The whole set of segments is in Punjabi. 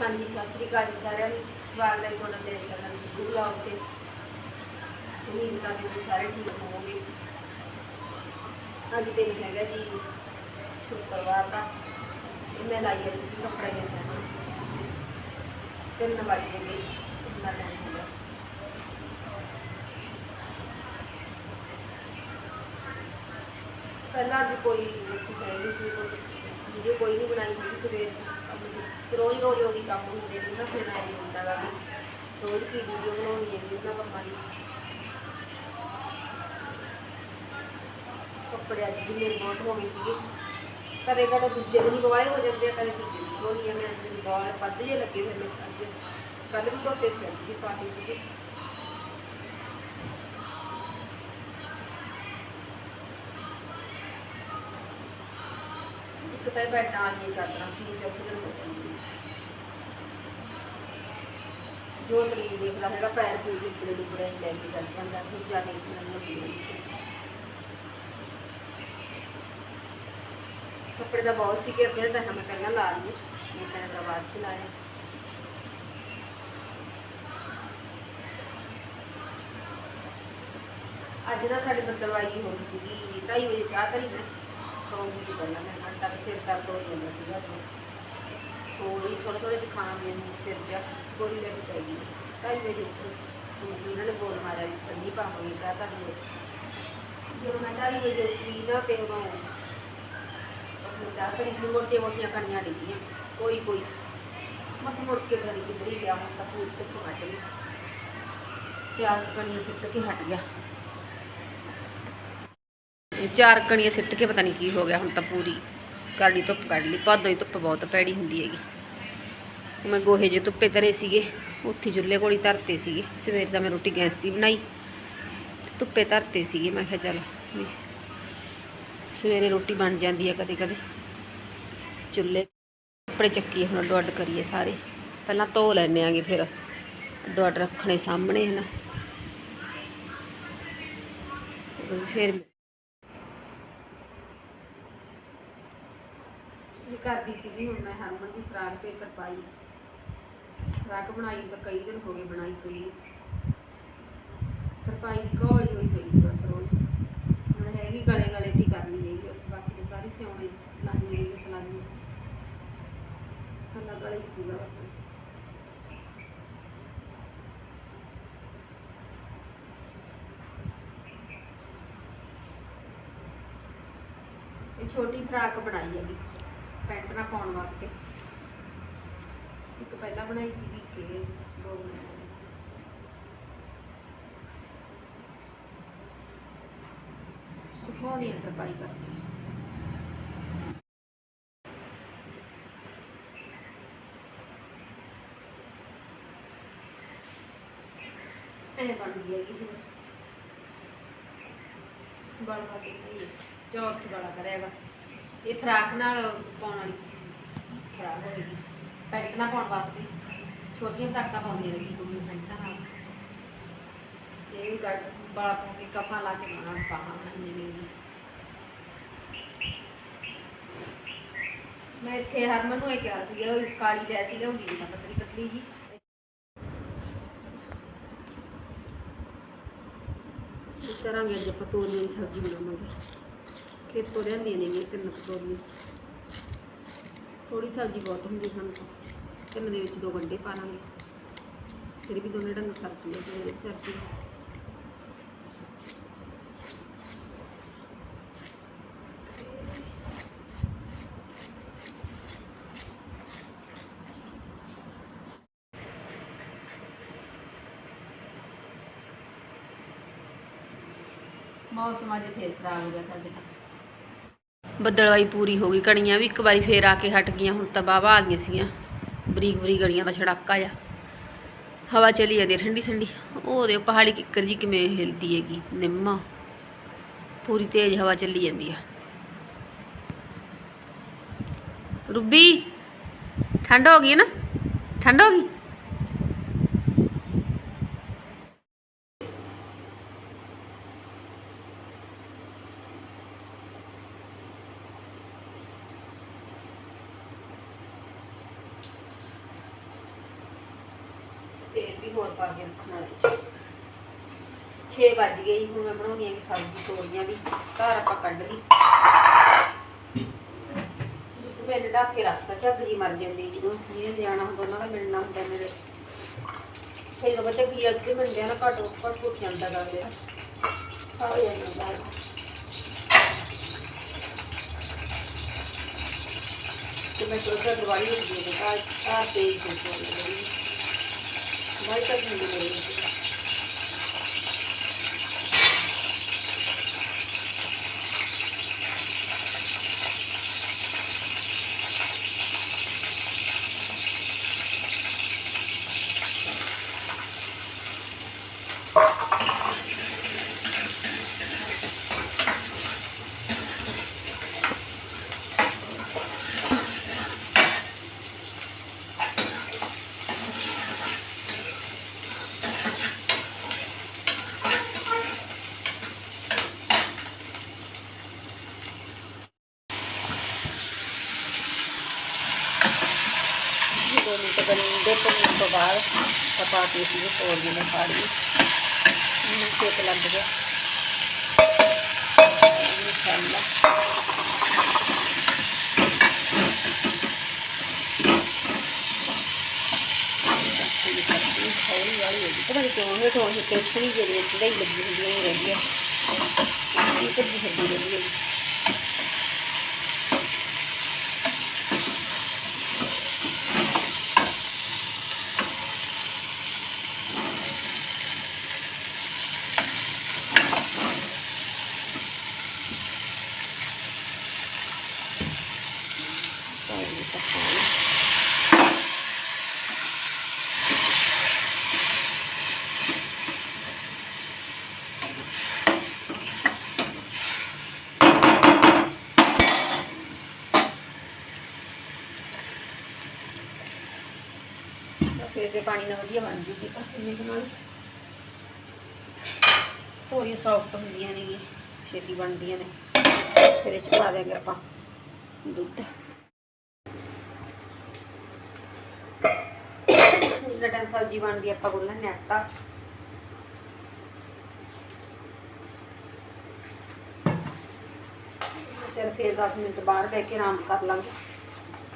ਹਾਂਜੀ, ਸਤਿ ਸ੍ਰੀ ਅਕਾਲ ਜੀ ਸਾਰਿਆਂ ਨੂੰ। ਸਵਾਗਤ ਹੈ ਤੁਹਾਡਾ ਮੇਰੇ ਚੈਨਲ ਸਿੱਧੂ ਵਲੌਗ ਤੇ ਉਮੀਦ ਕਰਦੇ ਹਾਂ ਸਾਰੇ ਠੀਕ ਹੋਵੋਗੇ। ਅੱਜ ਦਿਨ ਹੈਗਾ ਜੀ ਸ਼ੁੱਕਰਵਾਰ ਦਾ। ਇਹ ਮੈਂ ਲਾਈ ਹੋਈ ਸੀ ਕੱਪੜੇ ਦੇ ਨਾਲ। ਤਿੰਨ ਵੱਜ ਗਏ ਇੰਨਾ ਟਾਈਮ ਹੋ ਗਿਆ। ਪਹਿਲਾਂ ਅੱਜ ਕੋਈ ਅਸੀਂ ਕਹਿੰਦੇ ਸੀ ਕੋਈ ਵੀਡੀਓ ਕੋਈ ਨਹੀਂ ਬਣਾਈ ਸੀ ਸਵੇਰ ਰੋਜ਼ ਰੋਜ਼ ਉਹੀ ਕੰਮ ਹੁੰਦੇ ਨੇ ਨਾ ਫਿਰ ਐਂ ਹੁੰਦਾ ਗਾ ਰੋਜ਼ ਕੀ ਵੀਡੀਓ ਬਣਾਉਣੀ ਹੈ ਜੀ ਉਹਨਾਂ ਕੰਮਾਂ ਦੀ ਕੱਪੜੇ ਅੱਜ ਵੀ ਮੇਰੇ ਬਹੁਤ ਹੋ ਗਏ ਸੀਗੇ। ਕਦੇ ਕਦੇ ਦੂਜੇ ਦਿਨ ਗਵਾਏ ਹੋ ਜਾਂਦੇ ਆ, ਕਦੇ ਤੀਜੇ ਦਿਨ ਧੋਣੀ ਆ। ਮੈਂ ਅੱਜ ਬਾਲ ਵੱਧ ਜੇ ਲੱਗੇ ਫਿਰ ਮੈਂ ਅੱਜ ਕੱਲ੍ਹ ਵੀ ਧੋਤੇ ਸੀ, ਅੱਜ ਵੀ ਪਾਤੀ ਸੀਗੀ। ਇੱਕ ਤਾਂ ਇਹ ਵਾਲੀਆਂ ਚਾਦਰਾਂ ਤਿੰਨ ਚੌਥੇ ਦਿਨ ਜੋ ਤਰੀਕ ਦੇਖਦਾ ਹੈਗਾ ਪੈਰ ਪੂਰ ਦੇ ਟੁਕੜੇ ਟੁਕੜੇ ਲੈ ਕੇ ਚੱਲ ਜਾਂਦਾ ਫਿਰ ਜਾ ਕੇ ਇਹਨਾਂ ਨੂੰ ਕੱਪੜੇ ਦਾ ਬਹੁਤ ਸੀ ਕਿ ਅੱਧੇ ਤਾਂ ਮੈਂ ਪਹਿਲਾਂ ਲਾ ਲਈ ਮੈਂ ਕਹਿੰਦਾ ਬਾਅਦ ਚ ਲਾਇਆ ਅੱਜ ਨਾ ਸਾਡੇ ਬੱਦਲਵਾਈ ਹੋ ਗਈ ਸੀਗੀ, ਢਾਈ ਵਜੇ ਚਾਹ ਧਰੀ ਮੈਂ। ਸੌਂਗੀ ਸੀ ਪਹਿਲਾਂ ਮੈਂ ਘੰਟਾ ਕੁ ਸਿਰ ਦਰਦ ਹੋ ਜਾਂਦਾ ਸੀਗਾ ਤੇ ਥੋੜੀ ਥੋੜੇ ਥੋੜੇ ਦਿਖਾਣ ਮੈਨੂੰ ਸਿਰ ਜਾ ਗੋਲੀ ਲੈ ਕੇ ਚਾਹੀਦੀ ਢਾਈ ਵਜੇ ਉੱਠੀ ਤੇ ਉਹਨਾਂ ਨੇ ਬੋਲ ਮਾਰਿਆ ਵੀ ਸੰਨੀ ਪਾਉਂਗੀ ਚਾਹ ਧਰੀ ਜਦੋਂ ਮੈਂ ਢਾਈ ਵਜੇ ਉੱਠੀ ਨਾ ਤੇ ਉਦੋਂ ਉਸਨੇ ਚਾਹ ਧਰੀ ਸੀ, ਮੋਟੀਆਂ ਮੋਟੀਆਂ ਕਣੀਆਂ ਡਿੱਗੀਆਂ। ਕੋਈ ਕੋਈ। ਬਸ ਮੁੜ ਕੇ ਪਤਾ ਕਿੱਧਰ ਹੀ ਗਿਆ, ਹੁਣ ਤਾਂ ਪੂਰੀ ਤੇ ਪਹੁੰਚ ਗਈ ਚਾਰ ਕਣੀਆਂ ਸਿੱਟ ਕੇ ਹਟ ਗਿਆ। ਇਹ ਚਾਰ ਕਣੀਆਂ ਸਿੱਟ ਕੇ ਪਤਾ ਨਹੀਂ ਕੀ ਹੋ ਗਿਆ ਹੁਣ ਤਾਂ ਪੂਰੀ ਕਾਲੀ ਧੁੱਪ ਕੱਢ ਲਈ, ਭਾਦੋਂ ਹੀ ਧੁੱਪ ਬਹੁਤ ਭੈੜੀ ਹੁੰਦੀ ਹੈਗੀ। ਮੈਂ ਗੋਹੇ ਜੇ ਧੁੱਪੇ ਧਰੇ ਸੀਗੇ, ਉੱਥੇ ਚੁੱਲ੍ਹੇ ਕੋਲ ਹੀ ਧਰਤੇ ਸੀਗੇ। ਸਵੇਰ ਦਾ ਮੈਂ ਰੋਟੀ ਗੈਸ ਦੀ ਬਣਾਈ, ਧੁੱਪੇ ਧਰਤੇ ਸੀਗੇ, ਮੈਂ ਕਿਹਾ ਚੱਲ ਸਵੇਰੇ ਰੋਟੀ ਬਣ ਜਾਂਦੀ ਹੈ ਕਦੇ ਕਦੇ। ਚੁੱਲ੍ਹੇ ਕੱਪੜੇ ਚੱਕੀਏ, ਹੁਣ ਅੱਡੋ ਅੱਡ ਕਰੀਏ ਸਾਰੇ। ਪਹਿਲਾਂ ਧੋ ਲੈਣੇ ਆਂਗੇ ਫਿਰ, ਅੱਡੋ ਅੱਡ ਰੱਖਣੇ ਸਾਹਮਣੇ ਹੈ ਨਾ ਫਿਰ ਕਰਦੀ ਸੀਗੀ, ਹੁਣ ਮੈਂ ਹਰਮਨ ਦੀ ਫਰਾਕ ਤੇ ਤਰਪਾਈ ਫਰਾਕ ਬਣਾਈ ਤਾਂ ਕਈ ਦਿਨ ਹੋ ਗਏ ਬਣਾਈ ਪਈ ਤਰਪਾਈ ਦੀ ਹੋਈ ਪਈ ਸੀ ਬਸ ਰੋਜ਼। ਹੁਣ ਹੈਗੀ ਗਲੇ ਗਲੇ ਦੀ ਕਰਨੀ ਹੈਗੀ ਉਸ ਬਾਕੀ ਦੇ ਸਾਰੀ ਸਿਉਣੇ ਲਾਣੀ ਹੈਗੀ ਸਲਾਈ ਕੱਲਾ ਗਲੇ ਹੀ ਬਸ। ਛੋਟੀ ਫਰਾਕ ਬਣਾਈ ਹੈਗੀ। ਪੈਂਟ ਨਾ ਪਾਉਣ ਵਾਸਤੇ। ਇੱਕ ਪਹਿਲਾਂ ਬਣਾਈ ਸੀ ਕਿ ਦੋ ਬਣਾਈ ਦਿਖਾਉਣੀ ਹੈ ਤਰਪਾਈ ਕਰਕੇ। ਇਹ ਬਣ ਗਈ ਹੈਗੀ ਹੁਣ ਬਲ ਪਾ ਕੇ ਚੌਰਸ ਵਾਲਾ ਕਰੇਗਾ ਇਹ ਫਰਾਕ ਨਾਲ ਪਾਉਣ ਵਾਲੀ ਫਰਾਕ ਹੋਏਗੀ। ਪੈਂਟ ਨਾਲ ਪਾਉਣ ਵਾਸਤੇ। ਛੋਟੀਆਂ ਫਰਾਕਾਂ ਪਾਉਂਦੀਆਂ ਨੇ ਕੁੜੀਆਂ ਪੈਂਟਾਂ ਨਾਲ। ਇਹ ਵੀ ਗੱਡ ਬਾਲਾ ਪਾ ਕੇ ਕਫਾ ਲਾ ਕੇ ਮਾਣਾ ਪਾਹਾਂ ਬਣਾਈਆਂ ਨੇ ਮੈਂ ਇੱਥੇ ਹਰਮਨ ਨੂੰ ਇਹ ਕਿਹਾ ਸੀਗਾ, ਉਹ ਕਾਲੀ ਲੈ ਲਿਆਉਂਦੀ ਨਹੀਂ ਪਤਲੀ ਪਤਲੀ ਜੀ। ਇਸ ਤਰ੍ਹਾਂ ਅੱਜ ਆਪਾਂ ਤੋਰੀਆਂ ਦੀ ਸਬਜ਼ੀ ਬਣਾਵਾਂਗੇ। ਖੇਤੋਂ ਲਿਆਂਦੀਆਂ ਨੇ ਤਿੰਨ ਕੁ ਤੋਰੀਆਂ। ਥੋੜੀ ਸਬਜ਼ੀ ਬਹੁਤ ਹੁੰਦੀ ਸਾਨੂੰ ਤਾਂ। ਤਿੰਨ ਦੇ ਵਿੱਚ ਦੋ ਗੰਢੇ ਪਾ ਲਾਂਗੇ। ਫਿਰ ਵੀ ਦੋਨੇ ਢੰਗ ਸਰਦੀ ਹੈ ਤੇ ਸਰਦੀ। ਮੌਸਮ ਅੱਜ ਫੇਰ ਖਰਾਬ ਹੋ ਗਿਆ ਸਾਡੇ ਤਾਂ। ਬੱਦਲਵਾਈ ਪੂਰੀ ਹੋ ਗਈ, ਕਣੀਆਂ ਵੀ ਇੱਕ ਵਾਰੀ ਫੇਰ ਆ ਕੇ ਹਟ ਗਈਆਂ, ਹੁਣ ਤਾਂ ਬਾਵਾ ਆ ਗਈਆਂ ਸੀਗੀਆਂ। ਬਰੀਕ ਬਰੀਕ ਗੜੀਆਂ ਦਾ ਛੜਾਕਾ ਜਾ ਹਵਾ ਚਲੀ ਜਾਂਦੀ ਹੈ ਠੰਡੀ ਠੰਡੀ। ਉਹ ਦੇ ਪਹਾੜੀ ਕਿੱਕਰ ਜੀ ਕਿਵੇਂ ਹਿਲਦੀ ਹੈਗੀ, ਨਿੰਮਾ। ਪੂਰੀ ਤੇਜ਼ ਹਵਾ ਚੱਲੀ ਜਾਂਦੀ ਆ। ਰੁੱਬੀ, ਠੰਡ ਹੋ ਗਈ ਹੈ ਨਾ? ਠੰਡ ਹੋ ਗਈ ਹੋਰ ਪਾ ਕੇ ਰੱਖਣਾ ਵਿੱਚ। 6 ਵੱਜ ਗਏ ਹੁਣ ਮੈਂ ਬਣਾਉਣੀ ਹੈਗੀ ਸਬਜ਼ੀ ਤੋਰੀਆਂ ਦੀ। ਘਰ ਆਪਾਂ ਕੱਢ ਲਈ। ਮੈਂ ਢੱਕ ਕੇ ਰੱਖਤਾ, ਝੱਗ ਜੀ ਮਰ ਜਾਂਦੀ ਜਦੋਂ ਜਿਹਨੇ ਜਾਣਾ ਹੁੰਦਾ, ਉਹਨਾਂ ਦਾ ਮਿਲਣਾ ਹੁੰਦਾ ਮੇਰੇ। ਫਿਰ ਪਤਾ ਕੀ ਅੱਗੇ ਬੰਦੇ ਆ ਨਾ ਘੱਟ ਘੱਟ ਘੁੱਟ ਜਾਂਦਾ ਗਾ ਮੇਰਾ। ਖਾ ਜਾਂਦਾ ਗਾ। ਮੈਂ ਥੋੜਾ ਦਿਵਾਲੀ ਦੇ ਦਿੱਤਾ ਆ ਤੇ ਹੀ ਕੁਝ ਨਹੀਂ ਦੇ ਰਹੀ ਦੋ ਮਿੰਟ ਗੰਦੇ ਭੁੰਨਣ ਤੋਂ ਬਾਅਦ ਪਾ ਕੇ ਸੀ ਤੋੜ ਨੇ ਫਾੜੀ ਇਹਨੂੰ ਸੇਕ ਲੱਗ ਗਿਆ ਮਸਾਲਾ ਹੌਲੀ ਹੌਲੀ ਹੋਈ ਪਤਾ ਨਹੀਂ ਕਿਉਂ ਇਹ ਤੋਂ ਇਹ ਟੇਸਟੀ ਜਿਹੜੀ ਚੜਾਈ ਲੱਗੀ ਹੁੰਦੀ ਹੈ ਪਾਣੀ ਇਸੇ ਪਾਣੀ ਨਾਲ ਵਧੀਆ ਬਣ ਜੂਗੀ ਤਾਂ ਕਿੰਨੇ ਨਾਲ? ਥੋੜ੍ਹੀਆਂ ਸੌਫਟ ਹੁੰਦੀਆਂ ਨੇ ਛੇਤੀ ਬਣਦੀਆਂ ਨੇ। ਫਿਰ ਇਹ ਚ ਪਾ ਦਿਆਂਗੇ ਆਪਾਂ ਦੁੱਧ। ਜਿੰਨਾ ਸਬਜ਼ੀ ਬਣਦੀ, ਆਪਾਂ ਗੁੰਨ ਲੈਂਦੇ ਆਟਾ। ਚਲ ਫਿਰ 10 ਮਿੰਟ ਬਾਹਰ ਬਹਿ ਕੇ ਆਰਾਮ ਕਰ ਲਾਂਗੇ।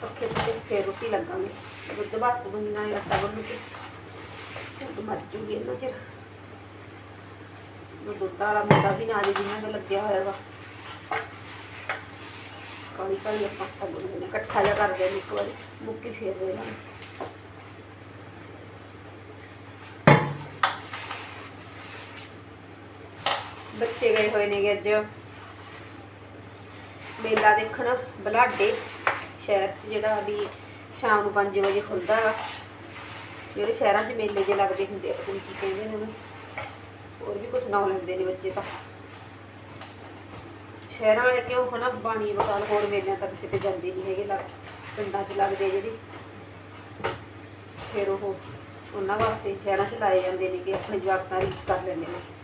ਪੱਖੇ ਤੇ ਫਿਰ ਰੋਟੀ ਲੱਗਾਂਗੇ। ਦੁੱਧ ਬਾਤ ਬੰਦੀ ਨਾਲ ਆਟਾ ਗੁੰਨ ਕੇ ਚੱਲ ਮਰ ਜੂਗੀ ਇਹਨਾਂ ਚਿਰ। ਦੁੱਧ ਵਾਲਾ ਮੁੰਡਾ ਵੀ ਨਾਲ ਜਿਨ੍ਹਾਂ ਦਾ ਲੱਗਿਆ ਹੋਇਆ ਵਾ। ਕਾਲੀ ਕਾਲੀ ਆਪਾਂ ਆਟਾ ਗੁੰਨ ਇਕੱਠਾ ਜਿਹਾ ਕਰ ਦਿੰਦੇ ਇੱਕ ਵਾਰੀ। ਮੁੱਕੀ ਫੇਰ ਦੇ ਲਾਂਗੇ ਬੱਚੇ ਗਏ ਹੋਏ ਨੇਗੇ ਅੱਜ। ਮੇਲਾ ਦੇਖਣ, ਬਲਾਡੇ, ਸ਼ਹਿਰ 'ਚ ਜਿਹੜਾ ਵੀ ਸ਼ਾਮ ਨੂੰ 5 ਵਜੇ ਖੁੱਲਦਾ ਹੈਗਾ ਜਿਹੜੇ ਸ਼ਹਿਰਾਂ 'ਚ ਮੇਲੇ ਜੇ ਲੱਗਦੇ ਹੁੰਦੇ ਆ, ਪਤਾ ਨਹੀਂ ਕੀ ਕਹਿੰਦੇ ਨੇ ਉਹਨੂੰ। ਹੋਰ ਵੀ ਕੁਝ ਨਾਮ ਲੈਂਦੇ ਨੇ ਬੱਚੇ ਤਾਂ। ਸ਼ਹਿਰਾਂ ਵਾਲੇ ਕਿਉਂ ਹਨਾ, ਬਾਣੀ ਬਕਾਲ ਹੋਰ ਮੇਲਿਆਂ ਤੱਕ ਕਿਸੇ ਤੇ ਜਾਂਦੇ ਨਹੀਂ ਹੈਗੇ ਲੱਗ, ਪਿੰਡਾਂ 'ਚ ਲੱਗਦੇ ਆ ਜਿਹੜੀ। ਫਿਰ ਉਹ ਉਹਨਾਂ ਵਾਸਤੇ ਸ਼ਹਿਰਾਂ 'ਚ ਲਾਏ ਜਾਂਦੇ ਨੇ ਕਿ ਆਪਣੇ ਜਵਾਕ ਰੀਸ ਕਰ ਲੈਂਦੇ ਨੇ।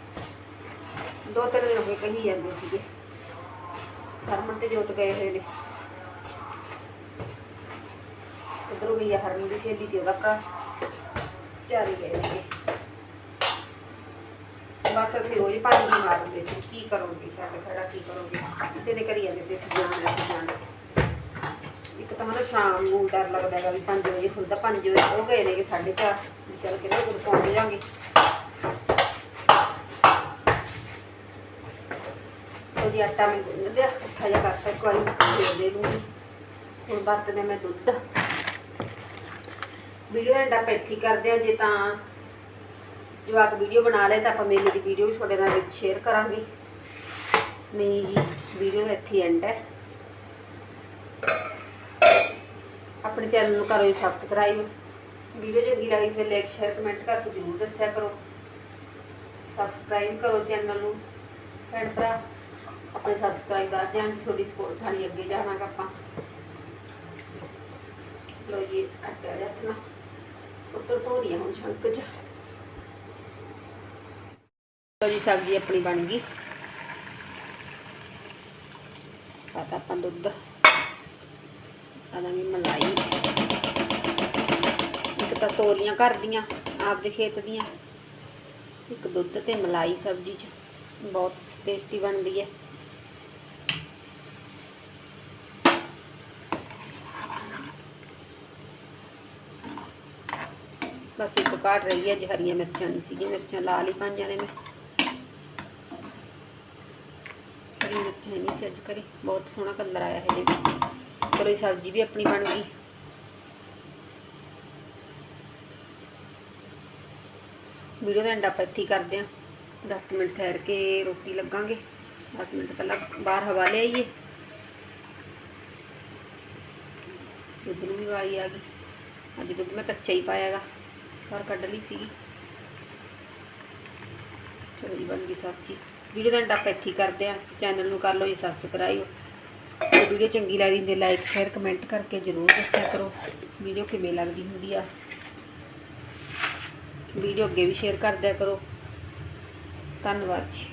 ਦੋ ਤਿੰਨ ਦਿਨ ਹੋ ਗਏ ਕਹੀ ਜਾਂਦੇ ਸੀਗੇ। ਹਰਮਨ ਤੇ ਜੋਤ ਗਏ ਹੋਏ ਨੇ। ਉਧਰੋਂ ਗਈ ਆ ਹਰਮਨ ਦੀ ਸਹੇਲੀ ਤੇ ਉਹਦਾ ਚਾਰੇ ਗਏ ਨੇ। ਬਸ ਅਸੀਂ ਰੋਜ਼ ਪਾਣੀ ਹੀ ਮਾਰਦੇ ਸੀ, ਕੀ ਕਰੋਗੇ ਛੱਡ ਖੜਾ, ਕੀ ਕਰੋਗੇ? ਕਿਤੇ ਦੇ ਕਰੀ ਜਾਂਦੇ ਸੀ ਅਸੀਂ ਜਾਣਾ ਅਸੀਂ ਜਾਣਾ ਇੱਕ ਤਾਂ ਮੈਨੂੰ ਸ਼ਾਮ ਨੂੰ ਡਰ ਲੱਗਦਾ ਹੈਗਾ ਵੀ 5 ਵਜੇ ਖੁੱਲਦਾ 5 ਵਜੇ ਉਹ ਗਏ ਨੇਗੇ 4:30 ਵੀ ਚੱਲ ਕੇ ਨਾ ਗੁਰ ਪਹੁੰਚ ਜਾਾਂਗੇ ਉਹਦੀ ਆਟਾ ਮੈਂ ਗੁੰਨ ਲਿਆ, ਇਕੱਠਾ ਜਿਹਾ ਕਰਤਾ ਇੱਕ ਵਾਰੀ ਫੇਰ ਦੇ ਦੂੰਗੀ। ਹੁਣ ਵਰਤਦੇ ਮੈਂ ਦੁੱਧ। ਵੀਡੀਓ ਐਂਡ ਆਪਾਂ ਇੱਥੇ ਕਰਦੇ ਹਾਂ, ਜੇ ਤਾਂ ਜੋ ਆਪ ਵੀਡੀਓ ਬਣਾ ਲਏ ਤਾਂ ਆਪਾਂ ਮੇਲੇ ਦੀ ਵੀਡੀਓ ਵੀ ਤੁਹਾਡੇ ਨਾਲ ਵਿੱਚ ਸ਼ੇਅਰ ਕਰਾਂਗੇ। ਨਹੀਂ ਜੀ, ਵੀਡੀਓ ਦਾ ਇੱਥੇ ਐਂਡ ਹੈ। ਆਪਣੇ ਚੈਨਲ ਨੂੰ ਕਰੋ ਸਬਸਕ੍ਰਾਈਬ ਵੀਡੀਓ ਚੰਗੀ ਲੱਗੀ ਫਿਰ ਲਾਈਕ ਸ਼ੇਅਰ ਕਮੈਂਟ ਕਰਕੇ ਜ਼ਰੂਰ ਦੱਸਿਆ ਕਰੋ। ਸਬਸਕ੍ਰਾਈਬ ਕਰੋ ਚੈਨਲ ਨੂੰ। ਭੈਣ ਭਰਾ। ਆਪਣੇ ਸਬਸਕ੍ਰਾਈਬ ਕਰ ਜਾਣ ਤੁਹਾਡੀ ਸਪੋਰਟ ਥਾਣੀ ਅੱਗੇ ਜਾਣਾਗਾ ਆਪਾਂ। ਲੋ ਜੀ ਆਟਾ ਰੱਖਣਾ ਉੱਤਰ ਧੋਰੀਆਂ ਹੁਣ ਸ਼ੰਕ ਚ। ਲੋ ਜੀ, ਸਬਜ਼ੀ ਆਪਣੀ ਬਣ ਗਈ। ਪਾਤਾ ਆਪਾਂ ਦੁੱਧ। ਆਦਾਂਗੇ ਮਲਾਈ। ਇੱਕ ਤਾਂ ਤੋਲੀਆਂ ਘਰ ਦੀਆਂ, ਆਪਦੇ ਖੇਤ ਦੀਆਂ। ਇੱਕ ਦੁੱਧ ਤੇ ਮਲਾਈ ਸਬਜ਼ੀ ਚ। ਬਹੁਤ ਟੇਸਟੀ ਬਣਦੀ ਹੈ। ਬਸ ਇੱਕ ਘਾਟ ਰਹੀ ਹੈ, ਅੱਜ ਹਰੀਆਂ ਮਿਰਚਾਂ ਨਹੀਂ ਸੀਗੀਆਂ, ਮਿਰਚਾਂ ਲਾ ਲਈ ਪਾਈਆਂ ਨੇ ਮੈਂ। ਹਰੀ ਮਿਰਚਾਂ ਨਹੀਂ ਸੀ ਅੱਜ ਕਰੀ ਬਹੁਤ ਸੋਹਣਾ ਕਲਰ ਆਇਆ ਹੈ ਇਹਦੇ ਵਿੱਚ ਚਲੋ ਇਹ ਸਬਜ਼ੀ ਵੀ ਆਪਣੀ ਬਣ ਗਈ। ਵੀਡੀਓ ਦਾ ਐਂਡ ਆਪਾਂ ਇੱਥੇ ਹੀ ਕਰਦੇ ਹਾਂ। 10 ਕੁ ਮਿੰਟ ਠਹਿਰ ਕੇ ਰੋਟੀ ਲੱਗਾਂਗੇ। 10 ਮਿੰਟ ਪਹਿਲਾਂ ਬਾਹਰ ਹਵਾ ਲੈ ਆਈਏ। ਦੁੱਧ ਨੂੰ ਵੀ ਵਾਰੀ ਆ ਗਈ। ਅੱਜ ਦੁੱਧ ਮੈਂ ਕੱਚਾ ਹੀ ਪਾਇਆਗਾ ਬਾਹਰ ਕੱਢ ਲਈ ਸੀਗੀ। ਚਲੋ ਜੀ, ਬਣ ਗਈ ਸਬਜ਼ੀ। ਵੀਡੀਓ ਦਾ ਐਂਡ ਆਪਾਂ ਇੱਥੇ ਹੀ ਕਰਦੇ ਹਾਂ। ਚੈਨਲ ਨੂੰ ਕਰ ਲਓ ਜੀ ਸਬਸਕ੍ਰਾਈਬ ਜੇ ਵੀਡੀਓ ਚੰਗੀ ਲੱਗਦੀ ਹੁੰਦੀ ਲਾਈਕ ਸ਼ੇਅਰ ਕਮੈਂਟ ਕਰਕੇ ਜਰੂਰ ਦੱਸਿਆ ਕਰੋ। ਵੀਡੀਓ ਕਿਵੇਂ ਲੱਗਦੀ ਹੁੰਦੀ ਆ। ਵੀਡੀਓ ਅੱਗੇ ਵੀ ਸ਼ੇਅਰ ਕਰ ਦਿਆ ਕਰੋ। ਧੰਨਵਾਦ ਜੀ।